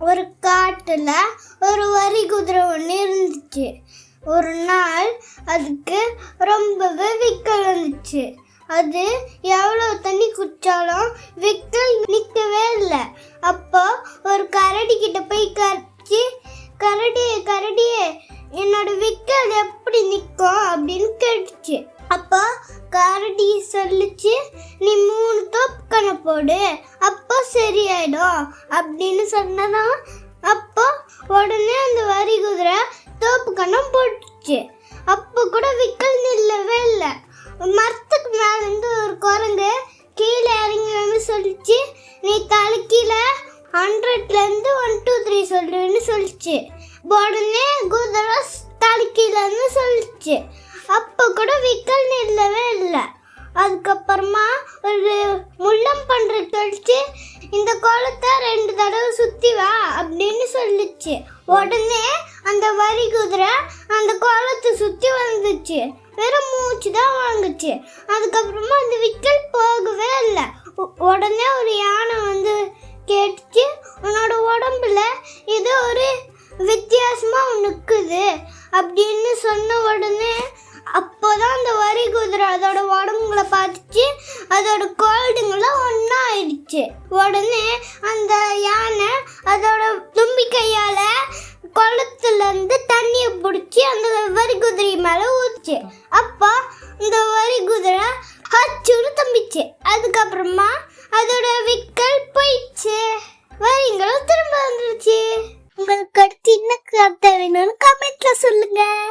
ஒரு காட்டில் ஒரு வரி குதிரை ஒன்று இருந்துச்சு. ஒரு நாள் அதுக்கு ரொம்பவே விக்கல் வந்துச்சு. அது எவ்வளோ தண்ணி குடித்தாலும் விக்கல் நிற்கவே இல்லை. அப்போ ஒரு கரடி கிட்ட போய் கரைச்சி கரடியே கரடியே என்னோட விக்கல் எப்படி நிற்கும் அப்படின்னு கேட்டுச்சு. கரடி சொல்லுச்சு நீ மூணு தோப்கனை போடு அப்போ சரியாயிடும் அப்படின்னு சொன்னதான் அப்போ உடனே அந்த வரி குதிரை தோப்புக்கணம் போட்டுச்சு. அப்போ கூட விக்கல் நில்லவே இல்லை. மரத்துக்கு மேலேருந்து ஒரு குரங்கு கீழே இறங்கி வந்து சொல்லிச்சு நீ தலைக்கில ஹண்ட்ரட்லேருந்து ஒன் டூ த்ரீ சொல்லுன்னு சொல்லிச்சு. உடனே குதிரை தலைக்கிலன்னு சொல்லிச்சு. அப்போ கூட விக்கல் நில்லவே இல்லை. அதுக்கப்புறமா ஒரு முள்ளம் பண்ற கழிச்சு இந்த குளத்தை ரெண்டு தடவை சுற்றி வா அப்படின்னு சொல்லிச்சு. உடனே அந்த வரி குதிரை அந்த குளத்தை சுற்றி வந்துச்சு. வெறும் மூச்சு தான் வாங்குச்சு. அதுக்கப்புறமா அந்த விக்கல் போகவே இல்லை. உடனே ஒரு யானை வந்து கேட்டுச்சு. உன்னோட உடம்புல ஏதோ ஒரு வித்தியாசமாக நிற்குது அப்படின்னு சொன்ன உடனே அப்போதான் அந்த வரி குதிரை அதோட உடம்புங்களை பார்த்துச்சு. அதோட கோல்டுங்களாம் ஒன்றா ஆயிடுச்சு உடனே அந்த யானை அதோட தும்பி கையால் குளத்துலேருந்து தண்ணியை பிடிச்சி அந்த வரி குதிரை மேலே ஊத்துச்சு. அப்போ இந்த வரி குதிரை ஹச்சுன்னு தம்பிச்சு. அதுக்கப்புறமா அதோட விக்கல் போயிடுச்சு. வரிங்களும் திரும்ப வந்துருச்சு. உங்களுக்கு அடுத்து என்ன கதை வேணும்னு கமெண்ட்ல சொல்லுங்க.